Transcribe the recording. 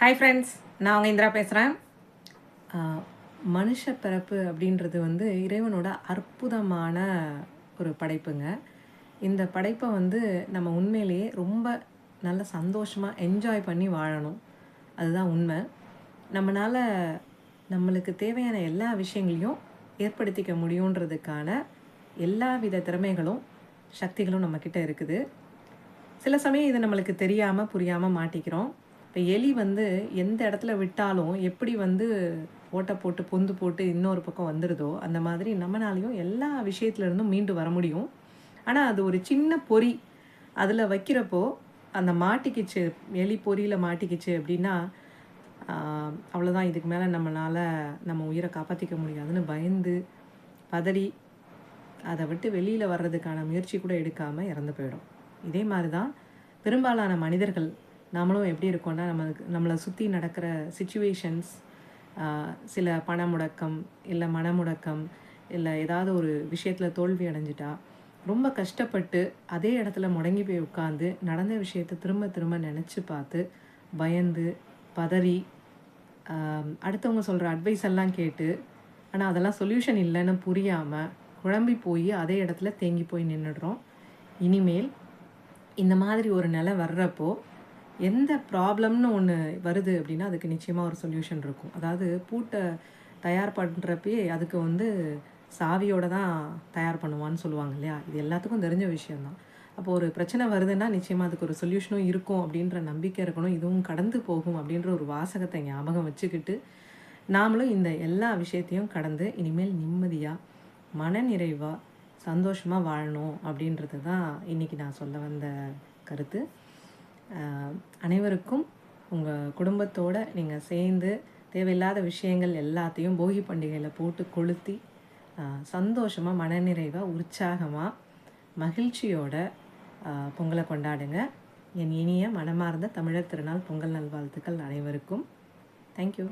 Hi friends நான் உங்கள் இந்திரா பேசுகிறேன் மனுஷ பிறப்பு அப்படின்றது வந்து இறைவனோட அற்புதமான ஒரு படைப்புங்க. இந்த படைப்பை வந்து நம்ம உண்மையிலேயே ரொம்ப நல்ல சந்தோஷமாக என்ஜாய் பண்ணி வாழணும். அதுதான் உண்மை. நம்மளால் நம்மளுக்கு தேவையான எல்லா விஷயங்களையும் ஏற்படுத்திக்க முடியுன்றதுக்கான எல்லா வித திறமைகளும் சக்திகளும் நம்மக்கிட்ட இருக்குது. சில சமயம் இது நம்மளுக்கு தெரியாமல் புரியாமல் மாட்டிக்கிறோம். எலி வந்து எந்த இடத்துல விட்டாலும் எப்படி வந்து ஓட்டை போட்டு பொந்து போட்டு இன்னொரு பக்கம் வந்துடுதோ அந்த மாதிரி நம்மனாலையும் எல்லா விஷயத்துல இருந்தும் மீண்டு வர முடியும். ஆனால் அது ஒரு சின்ன பொறி. அதில் வைக்கிறப்போ அந்த மாட்டிக்கிச்சு எலி பொறியில் மாட்டிக்கிச்சு அப்படின்னா அவ்வளோதான் இதுக்கு மேலே நம்மளால் நம்ம உயிரை காப்பாற்றிக்க முடியாதுன்னு பயந்து பதறி அதை விட்டு வெளியில் வர்றதுக்கான முயற்சி கூட எடுக்காமல் இறந்து போயிடும். இதே மாதிரி தான் பெரும்பாலான மனிதர்கள் நம்மளும் எப்படி இருக்கோம்னா நம்மளுக்கு நம்மளை சுற்றி நடக்கிற சுச்சுவேஷன்ஸ் சில பண முடக்கம் இல்லை மனமுடக்கம் இல்லை ஏதாவது ஒரு விஷயத்தில் தோல்வி அடைஞ்சிட்டா ரொம்ப கஷ்டப்பட்டு அதே இடத்துல முடங்கி போய் உட்காந்து நடந்த விஷயத்தை திரும்ப திரும்ப நினச்சி பார்த்து பயந்து பதறி அடுத்தவங்க சொல்கிற அட்வைஸ் எல்லாம் கேட்டு ஆனால் அதெல்லாம் சொல்யூஷன் இல்லைன்னு புரியாமல் குழம்பி போய் அதே இடத்துல தேங்கி போய் நின்றுடுறோம் இனிமேல் இந்த மாதிரி ஒரு நிலை வர்றப்போ எந்த ப்ராப்ளம்னு ஒன்று வருது அப்படின்னா அதுக்கு நிச்சயமாக ஒரு சொல்யூஷன் இருக்கும். அதாவது பூட்டை தயார் பண்ணுறப்பயே அதுக்கு வந்து சாவியோடு தான் தயார் பண்ணுவான்னு சொல்லுவாங்க இல்லையா? இது எல்லாத்துக்கும் தெரிஞ்ச விஷயந்தான் அப்போ ஒரு பிரச்சனை வருதுன்னா நிச்சயமாக அதுக்கு ஒரு சொல்யூஷனும் இருக்கும் அப்படின்ற நம்பிக்கை இருக்கணும். இதுவும் கடந்து போகும் அப்படின்ற ஒரு வாசகத்தை ஞாபகம் வச்சுக்கிட்டு நாமளும் இந்த எல்லா விஷயத்தையும் கடந்து இனிமேல் நிம்மதியாக மனநிறைவாக சந்தோஷமாக வாழணும் அப்படின்றது தான் இன்றைக்கி நான் சொல்ல வந்த கருத்து. அனைவருக்கும் உங்கள் குடும்பத்தோடு நீங்கள் சேர்ந்து தேவையில்லாத விஷயங்கள் எல்லாத்தையும் போகி பண்டிகையில் போட்டு கொளுத்தி சந்தோஷமாக மனநிறைவாக உற்சாகமாக மகிழ்ச்சியோட பொங்கலை கொண்டாடுங்க. என் இனிய மனமார்ந்த தமிழர் திருநாள் பொங்கல் நல்வாழ்த்துக்கள் அனைவருக்கும். தேங்க்யூ